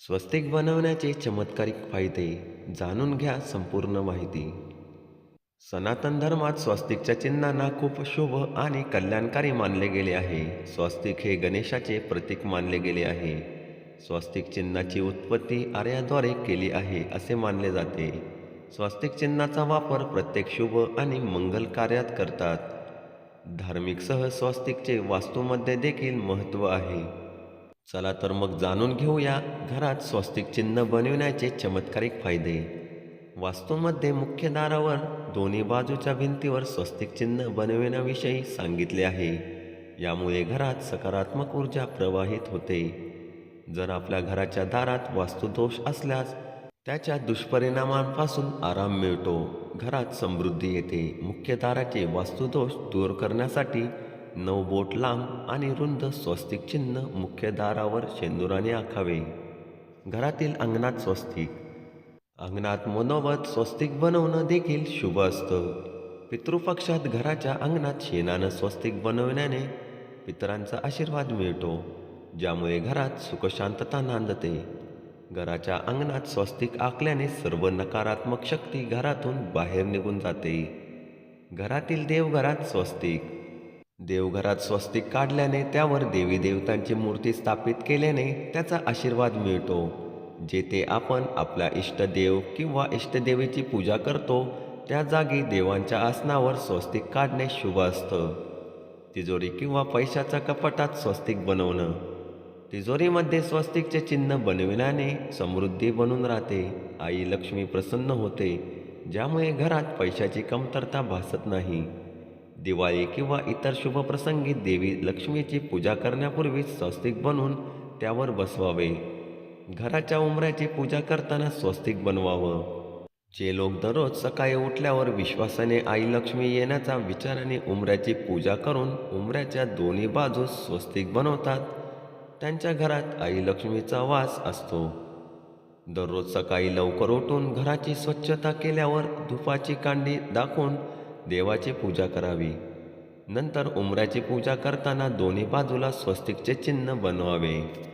स्वस्तिक बनवण्याचे चमत्कारिक फायदे जाणून घ्या संपूर्ण माहिती. सनातन धर्मात स्वस्तिकच्या चिन्हांना खूप शुभ आणि कल्याणकारी मानले गेले आहे. स्वस्तिक हे गणेशाचे प्रतीक मानले गेले आहे. स्वस्तिक चिन्हाची उत्पत्ती आर्याद्वारे केली आहे असे मानले जाते. स्वस्तिक चिन्हाचा वापर प्रत्येक शुभ आणि मंगल कार्यात करतात. धार्मिक सह स्वस्तिकचे वास्तूमध्ये देखील महत्त्व आहे. चला तर मग जाणून घेऊया घरात स्वस्तिक चिन्ह बनविण्याचे चमत्कारिक फायदे. वास्तूमध्ये मुख्य दारावर दोन्ही बाजूच्या भिंतीवर स्वस्तिक चिन्ह बनविण्याविषयी सांगितले आहे. यामुळे घरात सकारात्मक ऊर्जा प्रवाहित होते. जर आपल्या घराच्या दारात वास्तुदोष असल्यास त्याच्या दुष्परिणामांपासून आराम मिळतो. घरात समृद्धी येते. मुख्य दाराचे वास्तुदोष दूर करण्यासाठी नऊ बोट लांब आणि रुंद स्वस्तिक चिन्ह मुख्य दारावर शेंदुराने आखावे. घरातील अंगणात स्वस्तिक. अंगणात मनोवत स्वस्तिक बनवणं देखील शुभ असतं. पितृपक्षात घराच्या अंगणात शेणानं स्वस्तिक बनवण्याने पितरांचा आशीर्वाद मिळतो ज्यामुळे घरात सुखशांतता नांदते. घराच्या अंगणात स्वस्तिक आखल्याने सर्व नकारात्मक शक्ती घरातून बाहेर निघून जाते. घरातील देवघरात स्वस्तिक. देवघरात स्वस्तिक काढल्याने त्यावर देवी देवतांची मूर्ती स्थापित केल्याने त्याचा आशीर्वाद मिळतो. जेथे आपण आपल्या इष्टदेव किंवा इष्टदेवीची पूजा करतो त्या जागी देवांच्या आसनावर स्वस्तिक काढणे शुभ असतं. तिजोरी किंवा पैशाच्या कपाटात स्वस्तिक बनवणं. तिजोरीमध्ये स्वस्तिकचे चिन्ह बनविल्याने समृद्धी बनून राहते आई लक्ष्मी प्रसन्न होते ज्यामुळे घरात पैशाची कमतरता भासत नाही. दिवाळी किंवा इतर शुभ प्रसंगी देवी लक्ष्मीची पूजा करण्यापूर्वी स्वस्तिक बनवून त्यावर बसवावे. घराच्या उंबऱ्याची पूजा करताना स्वस्तिक बनवावं. जे लोक दररोज सकाळी उठल्यावर विश्वासाने आई लक्ष्मी येण्याचा विचाराने उंबऱ्याची पूजा करून उंबऱ्याच्या दोन्ही बाजूस स्वस्तिक बनवतात त्यांच्या घरात आई लक्ष्मीचा वास असतो. दररोज सकाळी लवकर उठून घराची स्वच्छता केल्यावर धुपाची कांडी दाखवून देवाची पूजा करावी. नंतर उंबऱ्याची पूजा करताना दोन्ही बाजूला स्वस्तिकचे चिन्ह बनवावे.